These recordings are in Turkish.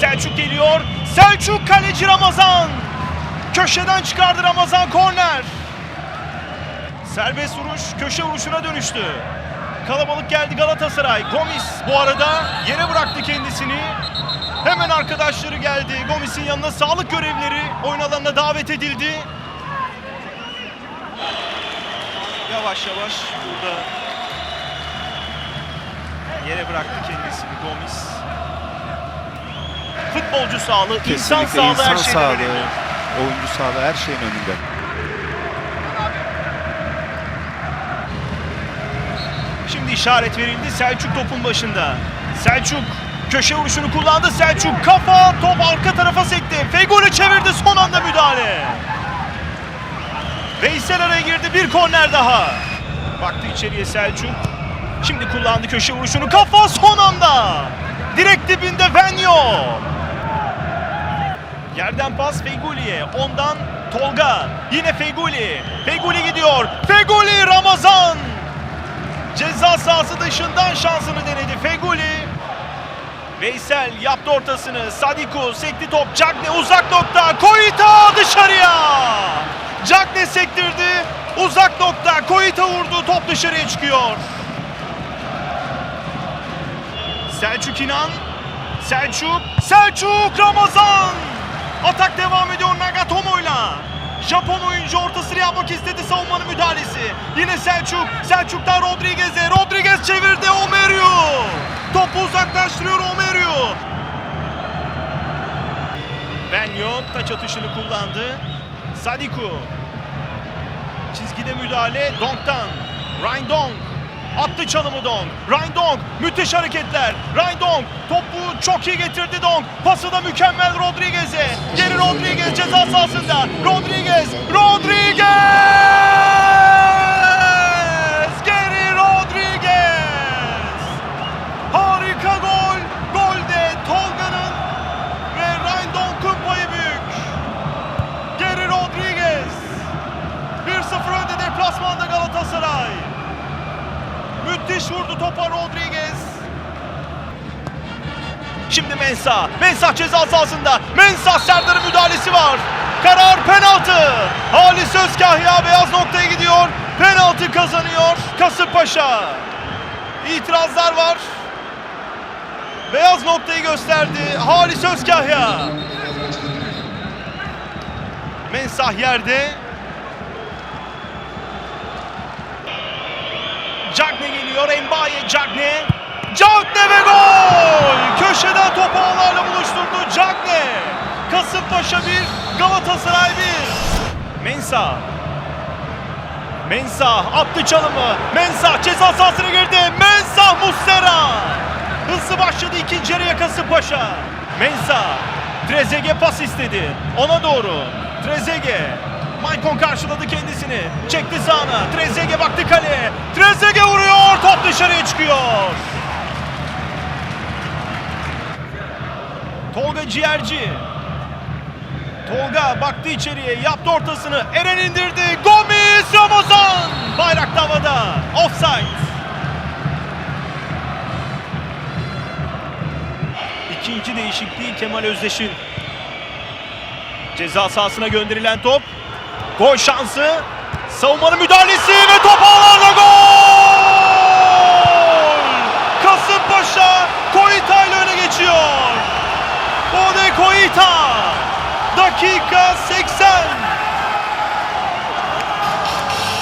Selçuk geliyor. Selçuk kaleci Ramazan. Köşeden çıkardı Ramazan korner. Serbest vuruş köşe vuruşuna dönüştü. Kalabalık geldi Galatasaray. Gomis bu arada yere bıraktı kendisini. Hemen arkadaşları geldi. Gomis'in yanına sağlık görevleri oyun alanına davet edildi. Yavaş yavaş burada yere bıraktı kendisini Gomis. Futbolcu sağlığı, insan Kesinlikle sağlığı insan her şeyden sağlığı, önemli. oyuncu sağlığı her şeyin önünde. Şimdi işaret verildi. Selçuk topun başında. Selçuk köşe vuruşunu kullandı. Selçuk kafa top arka tarafa sekti. Fegoli çevirdi son anda müdahale. Veysel araya girdi. Bir korner daha. Baktı içeriye Selçuk. Şimdi kullandı köşe vuruşunu. Kafa son anda. Direkt dibinde Venyo. Yerden pas Fegoli'ye. Ondan Tolga. Yine Fegoli. Fegoli gidiyor. Fegoli Ramazan. Ceza sahası dışından şansını denedi Feguli. Veysel yaptı ortasını. Sadiku sekti top. Cagne uzak nokta. Koita dışarıya. Cagne sektirdi. Uzak nokta. Koita vurdu. Top dışarıya çıkıyor. Selçuk İnan. Selçuk. Selçuk Ramazan. Atak devam ediyor Nagatomo'yla. Japon oyuncu ortasını yapmak istedi savunmanın müdahalesi. Yine Selçuk. Selçuk'tan Rodriguez'e. Rodriguez çevirdi Omerio. Topu uzaklaştırıyor Omerio. Benyo taç atışını kullandı. Sadiku. Çizgide müdahale Donk'tan. Ryan Donk. Attı çalımı Donk. Ryan Donk. Müthiş hareketler. Ryan Donk. Topu çok iyi getirdi Donk. Pası da mükemmel Rodriguez'e. Geri Rodriguez ceza sahasında. Rodriguez. Rodriguez. Müthiş vurdu topa Rodriguez. Şimdi Mensah. Mensah ceza sahasında. Mensah Serdar'ın müdahalesi var. Karar penaltı. Halis Özkahya beyaz noktaya gidiyor. Penaltı kazanıyor Kasımpaşa. İtirazlar var. Beyaz noktayı gösterdi Halis Özkahya. Mensah yerde. Embaye Cagne. Cagne ve gol! Köşeden topu ağlarla buluşturdu Cagne. Kasımpaşa 1, Galatasaray 1. Mensah. Mensah attı çalımı. Mensah ceza sahasına girdi. Mensah Muslera. Hızlı başladı ikinci yarıya Kasımpaşa. Mensah. Trezeguet pas istedi. Ona doğru. Trezeguet. Maicon karşıladı kendisini. Çekti sağına. Trezeguet baktı kaleye. Trezeguet vuruyor. Top dışarıya çıkıyor. Tolga Ciğerci. Tolga baktı içeriye. Yaptı ortasını. Eren indirdi. Gomis Ramazan. Bayrak havada. Offside. İkinci değişikliği Kemal Özdeş'in. Ceza sahasına gönderilen top. Gol şansı. Savunmanın müdahalesi ve top ağlarla gol! Kasımpaşa Koita ile öne geçiyor. Bode Koita. Dakika 80.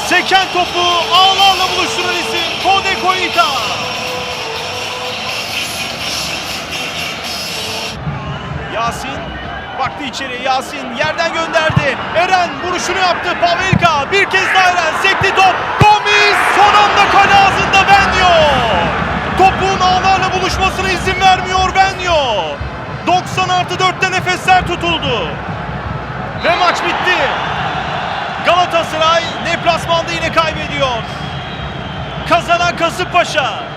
Seken topu ağlarla buluşturan isim Kode Koita. Yasin baktı içeriye Yasin yerden gönderdi. Eren vuruşunu yaptı. Pavelka bir kez daha Eren sekti top. Gomis son anda kale ağzında Benyo. Topun ağlarla buluşmasına izin vermiyor Benyo. 90 artı 4'te nefesler tutuldu. Ve maç bitti. Galatasaray deplasmanda yine kaybediyor. Kazanan Kasımpaşa.